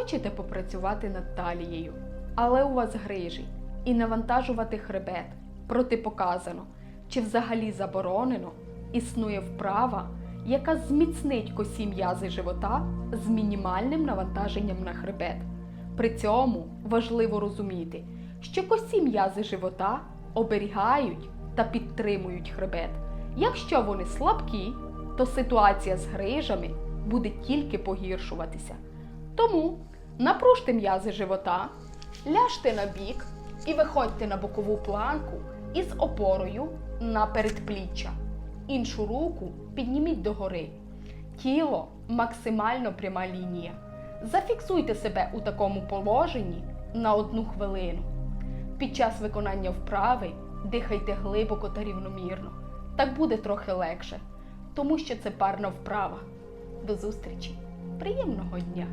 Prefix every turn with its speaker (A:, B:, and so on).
A: Хочете попрацювати над талією, але у вас грижі і навантажувати хребет. Протипоказано чи взагалі заборонено, існує вправа, яка зміцнить косі м'язи живота з мінімальним навантаженням на хребет. При цьому важливо розуміти, що косі м'язи живота оберігають та підтримують хребет. Якщо вони слабкі, то ситуація з грижами буде тільки погіршуватися. Тому напружте м'язи живота, ляжте на бік і виходьте на бокову планку із опорою на передпліччя. Іншу руку підніміть догори. Тіло максимально пряма лінія. Зафіксуйте себе у такому положенні на одну хвилину. Під час виконання вправи дихайте глибоко та рівномірно. Так буде трохи легше, тому що це парна вправа. До зустрічі! Приємного дня!